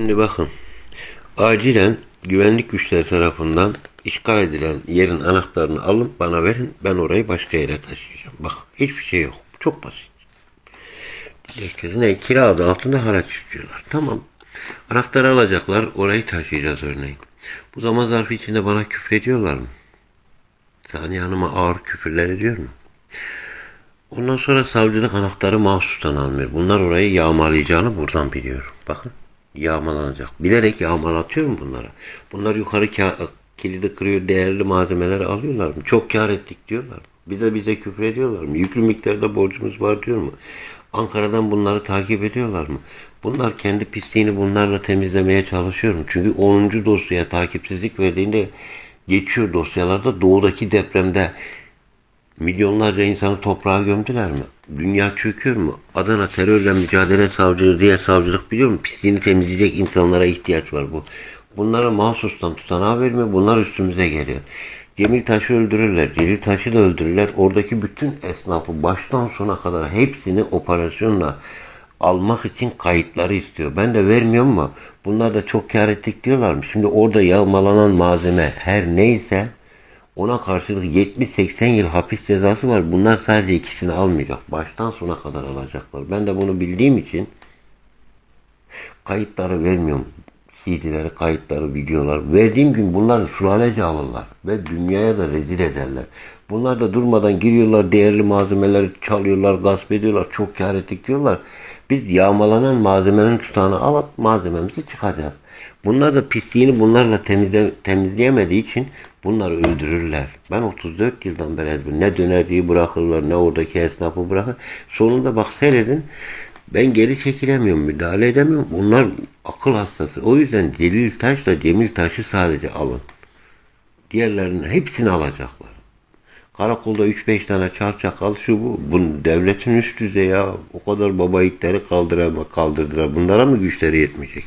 Şimdi bakın. Acilen güvenlik güçleri tarafından işgal edilen yerin anahtarını alın bana verin. Ben orayı başka yere taşıyacağım. Bak hiçbir şey yok. Çok basit. Diyecekler ne kira adı altında haraç istiyorlar. Tamam. Anahtarı alacaklar. Orayı taşıyacağız örneğin. Bu zaman zarfı içinde bana küfür ediyorlar mı? Saniye Hanım'a ağır küfürler ediyor mu? Ondan sonra savcılık anahtarı mahsustan almıyor. Bunlar orayı yağmalayacağını buradan biliyorum. Bakın yağmalanacak. Bilerek yağmalatıyorum bunlara. Bunlar yukarı ka- kilidi kırıyor, değerli malzemeleri alıyorlar mı? Çok kar ettik diyorlar mı? Bize bize küfür ediyorlar mı? Yüklü miktarda borcumuz var diyor mu? Ankara'dan bunları takip ediyorlar mı? Bunlar kendi pisliğini bunlarla temizlemeye çalışıyor mu? Çünkü 10. dosyaya takipsizlik verdiğinde geçiyor dosyalarda doğudaki depremde Milyonlarca insanı toprağa gömdüler mi? Dünya çöküyor mu? Adana terörle mücadele savcılığı, diğer savcılık biliyor mu? Pisliğini temizleyecek insanlara ihtiyaç var bu. Bunlara mahsustan tutanağı vermiyor. Bunlar üstümüze geliyor. Cemil Taş'ı öldürürler. Celil Taş'ı da öldürürler. Oradaki bütün esnafı baştan sona kadar hepsini operasyonla almak için kayıtları istiyor. Ben de vermiyorum ama bunlar da çok kar ettik diyorlar mı? Şimdi orada yağmalanan malzeme her neyse ona karşılık 70-80 yıl hapis cezası var. Bunlar sadece ikisini almayacak. Baştan sona kadar alacaklar. Ben de bunu bildiğim için kayıtları vermiyorum. CD'leri, kayıtları, videolar. Verdiğim gün bunları sulalece alırlar. Ve dünyaya da rezil ederler. Bunlar da durmadan giriyorlar, değerli malzemeleri çalıyorlar, gasp ediyorlar, çok kar ettik diyorlar. Biz yağmalanan malzemenin tutağını alıp malzememizi çıkacağız. Bunlar da pisliğini bunlarla temizle, temizleyemediği için bunları öldürürler. Ben 34 yıldan beri ezber. Ne dönerciyi bırakırlar, ne oradaki esnafı bırakır. Sonunda bak seyredin. Ben geri çekilemiyorum, müdahale edemiyorum. Bunlar akıl hastası. O yüzden Celil Taş'la Cemil Taş'ı sadece alın. Diğerlerinin hepsini alacaklar. Karakolda 3-5 tane çar çakal şu bu. Bu devletin üst düzey ya. O kadar baba itleri kaldıra, kaldırdılar. Bunlara mı güçleri yetmeyecek?